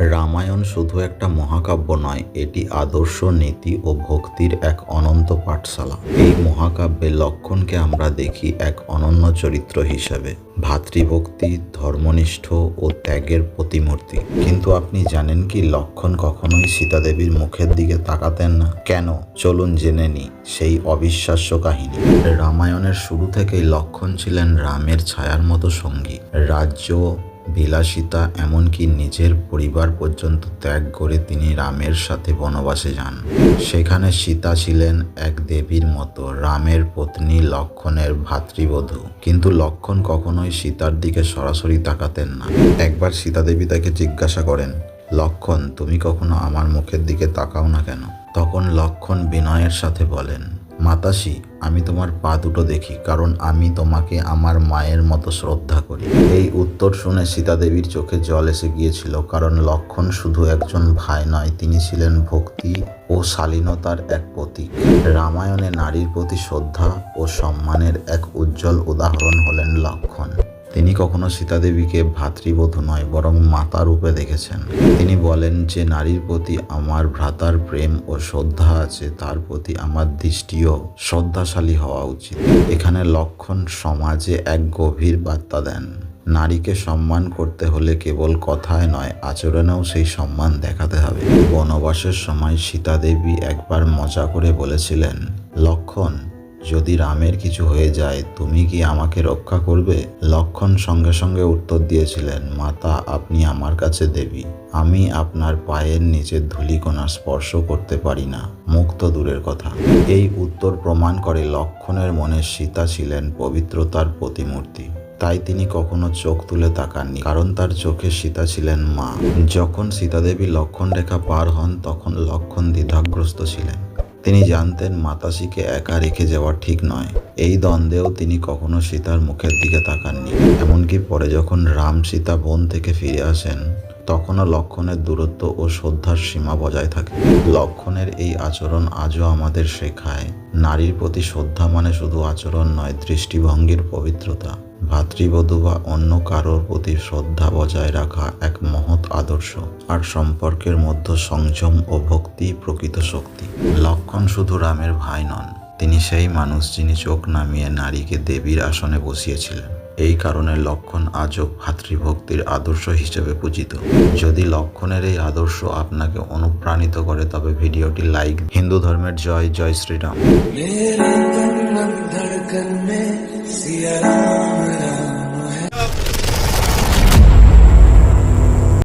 রামায়ণ শুধু একটা মহাকাব্য নয়, এটি আদর্শ নীতি ও ভক্তির এক অনন্ত পাঠশালা। এই মহাকাব্যে লক্ষণকে আমরা দেখি এক অনন্য চরিত্র হিসেবে। ভাতৃভক্তি, ধর্মনিষ্ঠ ও ত্যাগের প্রতিমূর্তি। কিন্তু আপনি জানেন কি লক্ষণ কখনোই সীতাদেবীর মুখের দিকে তাকাতেন না? কেন? চলুন জেনে নি সেই অবিশ্বাস্য কাহিনী। রামায়ণের শুরু থেকেই লক্ষণ ছিলেন রামের ছায়ার মতো সঙ্গী। রাজ্য বিলাসিতা এমনকি নিজের পরিবার পর্যন্ত ত্যাগ করে তিনি রামের সাথে বনবাসে যান। সেখানে সীতা ছিলেন এক দেবীর মতো, রামের পত্নী লক্ষণের ভাতৃবধূ। কিন্তু লক্ষণ কখনোই সীতার দিকে সরাসরি তাকাতেন না। একবার সীতা দেবী তাকে জিজ্ঞাসা করেন, লক্ষণ, তুমি কখনো আমার মুখের দিকে তাকাও না কেন? তখন লক্ষণ বিনয়ের সাথে বলেন মাতাসি আমি তোমার পা দুটো দেখি, কারণ আমি তোমাকে আমার মায়ের মতো শ্রদ্ধা করি। এই উত্তর শুনে সীতাদেবীর চোখে জল এসে গিয়েছিল, কারণ লক্ষণ শুধু একজন ভাই নয়, তিনি ছিলেন ভক্তি ও শালীনতার এক প্রতীক। রামায়ণে নারীর প্রতি শ্রদ্ধা ও সম্মানের এক উজ্জ্বল উদাহরণ হলেন লক্ষণ। তিনি কখনো সীতাদেবীকে ভাতৃবধূ নয়, বরং মাতা রূপে দেখেছেন। তিনি বলেন যে, নারীর প্রতি আমার ভ্রাতার প্রেম ও শ্রদ্ধা আছে, তার প্রতি আমার দৃষ্টিও শ্রদ্ধাশালী হওয়া উচিত। এখানে লক্ষণ সমাজে এক গভীর বার্তা দেন। নারীকে সম্মান করতে হলে কেবল কথায় নয়, আচরণেও সেই সম্মান দেখাতে হবে। বনবাসের সময় সীতাদেবী একবার মজা করে বলেছিলেন, লক্ষণ যদি রামের কিছু হয়ে যায়, তুমি কি আমাকে রক্ষা করবে? লক্ষণ সঙ্গে সঙ্গে উত্তর দিয়েছিলেন, মাতা, আপনি আমার কাছে দেবী। আমি আপনার পায়ের নিচের ধূলিকণা স্পর্শ করতে পারি না। মুক্ত দূরের কথা। এই উত্তর প্রমাণ করে লক্ষণের মনে সীতা ছিলেন পবিত্রতার প্রতিমূর্তি। তাই তিনি কখনো চোখ তুলে তাকাননি, কারণ তার চোখে সীতা ছিলেন মা। যখন সীতাদেবী লক্ষণ রেখা পার হন, তখন লক্ষণ দ্বিধাগ্রস্ত ছিলেন। তিনি জানতেন মাতাসিকে একা রেখে যাওয়া ঠিক নয়। এই দ্বন্দ্বেও তিনি কখনো সীতার মুখের দিকে তাকাননি। এমনকি পরে যখন রাম সীতা বন থেকে ফিরে আসেন, তখনও লক্ষণের দূরত্ব ও শ্রদ্ধার সীমা বজায় থাকে। লক্ষণের এই আচরণ আজও আমাদের শেখায়, নারীর প্রতি শ্রদ্ধা মানে শুধু আচরণ নয়, দৃষ্টিভঙ্গির পবিত্রতা। ভাতৃবধূ বা অন্য কারোর প্রতি শ্রদ্ধা বজায় রাখা এক মহৎ আদর্শ আর সম্পর্কের মধ্যে সংযম ও ভক্তি প্রকৃত শক্তি। লক্ষণ শুধু রামের ভাই নন, তিনি সেই মানুষ যিনি চোখ নামিয়ে নারীকে দেবীর আসনে বসিয়েছিলেন। এই কারণে লক্ষণ আজও ভাতৃভক্তির আদর্শ হিসেবে পূজিত। যদি লক্ষণের এই আদর্শ আপনাকে অনুপ্রাণিত করে, তবে ভিডিওটি লাইক, হিন্দু ধর্মের জয় জয় শ্রীরাম।